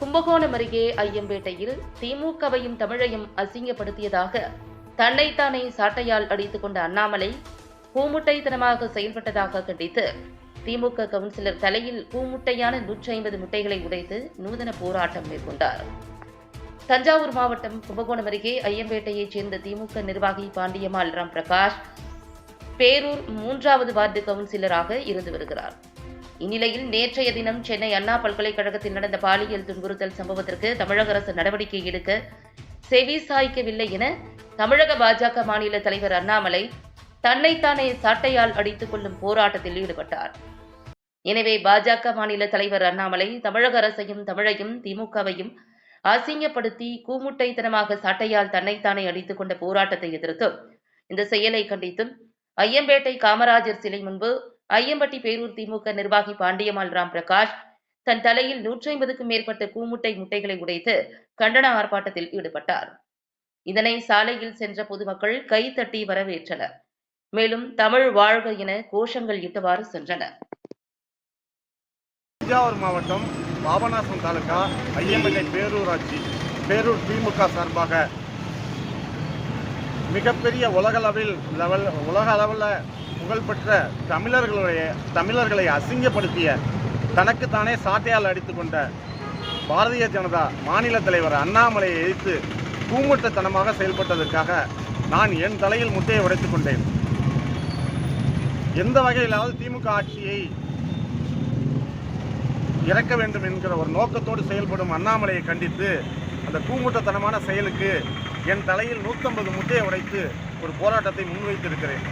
கும்பகோணம் அருகே ஐயம்பேட்டையில் திமுகவையும் தமிழையும் அசிங்கப்படுத்தியதாக தன்னைத்தானே சாட்டையால் அடித்துக் கொண்ட அண்ணாமலை பூமுட்டைத்தனமாக செயல்பட்டதாக கண்டித்து திமுக கவுன்சிலர் தலையில் பூமுட்டையான நூற்றி ஐம்பது முட்டைகளை உடைத்து நூதன போராட்டம் மேற்கொண்டார். தஞ்சாவூர் மாவட்டம் கும்பகோணம் அருகே ஐயம்பேட்டையைச் சேர்ந்த திமுக நிர்வாகி பாண்டியம்மாள் ராம் பிரகாஷ் பேரூர் மூன்றாவது வார்டு கவுன்சிலராக இருந்து வருகிறார். இந்நிலையில் நேற்றைய தினம் சென்னை அண்ணா பல்கலைக்கழகத்தில் நடந்த பாலியல் துன்புறுத்தல் சம்பவத்திற்கு தமிழக அரசு நடவடிக்கை எடுக்க செவி சாய்க்கவில்லை என தமிழக பாஜக மாநில தலைவர் அண்ணாமலை தன்னைத்தானே சாட்டையால் அடித்துக் கொள்ளும் போராட்டத்தில் ஈடுபட்டார். எனவே பாஜக மாநில தலைவர் அண்ணாமலை தமிழக அரசையும் தமிழையும் திமுகவையும் அசிங்கப்படுத்தி கூமுட்டைத்தனமாக சாட்டையால் தன்னைத்தானே அடித்துக் கொண்ட போராட்டத்தை எதிர்த்தும் இந்த செயலை கண்டித்தும் ஐயம்பேட்டை காமராஜர் சிலை முன்பு ஐயம்பட்டி பேரூர் திமுக நிர்வாகி பாண்டியம்மாள் ராம் பிரகாஷ் தன் தலையில் நூற்றி ஐம்பதுக்கும் மேற்பட்ட கூமுட்டை முட்டைகளை உடைத்து கண்டன ஆர்ப்பாட்டத்தில் ஈடுபட்டார். இதனை சாலையில் சென்ற பொதுமக்கள் கைத்தட்டி வரவேற்றனர். மேலும் தமிழ் வாழ்க என கோஷங்கள் இட்டவாறு சென்றனர். தஞ்சாவூர் மாவட்டம் பாபநாசம் தாலுகா ஐயம்பேட்டை பேரூராட்சி பேரூர் திமுக சார்பாக மிகப்பெரிய உலகளவில் லெவல் உலக அளவில் புகழ்பெற்ற தமிழர்களுடைய தமிழர்களை அசிங்கப்படுத்திய தனக்குத்தானே சாட்டையால் அடித்துக்கொண்ட பாரதிய ஜனதா மாநில தலைவர் அண்ணாமலையை எதிர்த்து கூமுட்டத்தனமாக செயல்பட்டதற்காக நான் என் தலையில் முட்டையை உடைத்துக் கொண்டேன். எந்த வகையிலாவது திமுக ஆட்சியை இறக்க வேண்டும் என்கிற ஒரு நோக்கத்தோடு செயல்படும் அண்ணாமலையை கண்டித்து அந்த கூமுட்டத்தனமான செயலுக்கு என் தலையில் நூற்றம்பது முட்டையை உடைத்து ஒரு போராட்டத்தை முன்வைத்திருக்கிறேன்.